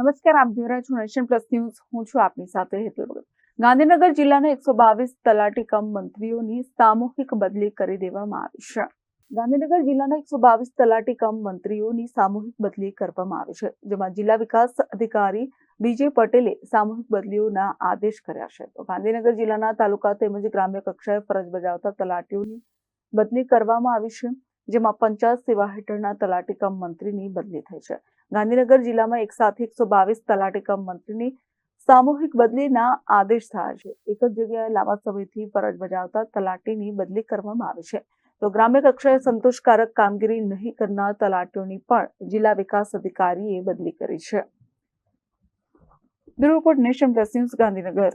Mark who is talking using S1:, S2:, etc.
S1: નમસ્કાર, આપ જોઈ છો નેશન પ્લસ ન્યૂઝ. હું છું આપની સાથે હેતુ ભગત. ગાંધીનગર જિલ્લાના એકસો બાવીસ તલાટી કમ મંત્રીઓની સામૂહિક બદલી કરી દેવામાં આવી છે. ગાંધીનગર જિલ્લાના એકસો બાવીસ તલાટી કમ મંત્રીઓની સામૂહિક બદલી કરવામાં આવી છે, જેમાં જિલ્લા વિકાસ અધિકારી બીજે પટેલે સામૂહિક બદલીઓના આદેશ કર્યા છે. તો ગાંધીનગર જિલ્લાના તાલુકા તેમજ ગ્રામ્ય કક્ષાએ ફરજ બજાવતા તલાટીઓની બદલી કરવામાં આવી છે. જેમાં પંચાયત સેવા હેઠળના તલાટી કમ મંત્રીની બદલી થઈ છે. ગાંધીનગર જિલ્લામાં એક સાથે એકસો બાવીસ તલાટી મંત્રીની સામૂહિક બદલીના આદેશ થયા છે. એક જ જગ્યાએ લાંબા સમયથી ફરજ બજાવતા તલાટીની બદલી કરવામાં આવી છે. તો ગ્રામ્ય કક્ષાએ સંતોષકારક કામગીરી નહીં કરનાર તલાટીઓની પણ જિલ્લા વિકાસ અધિકારીએ બદલી કરી છે. Bureau nation plus news Gandhinagar.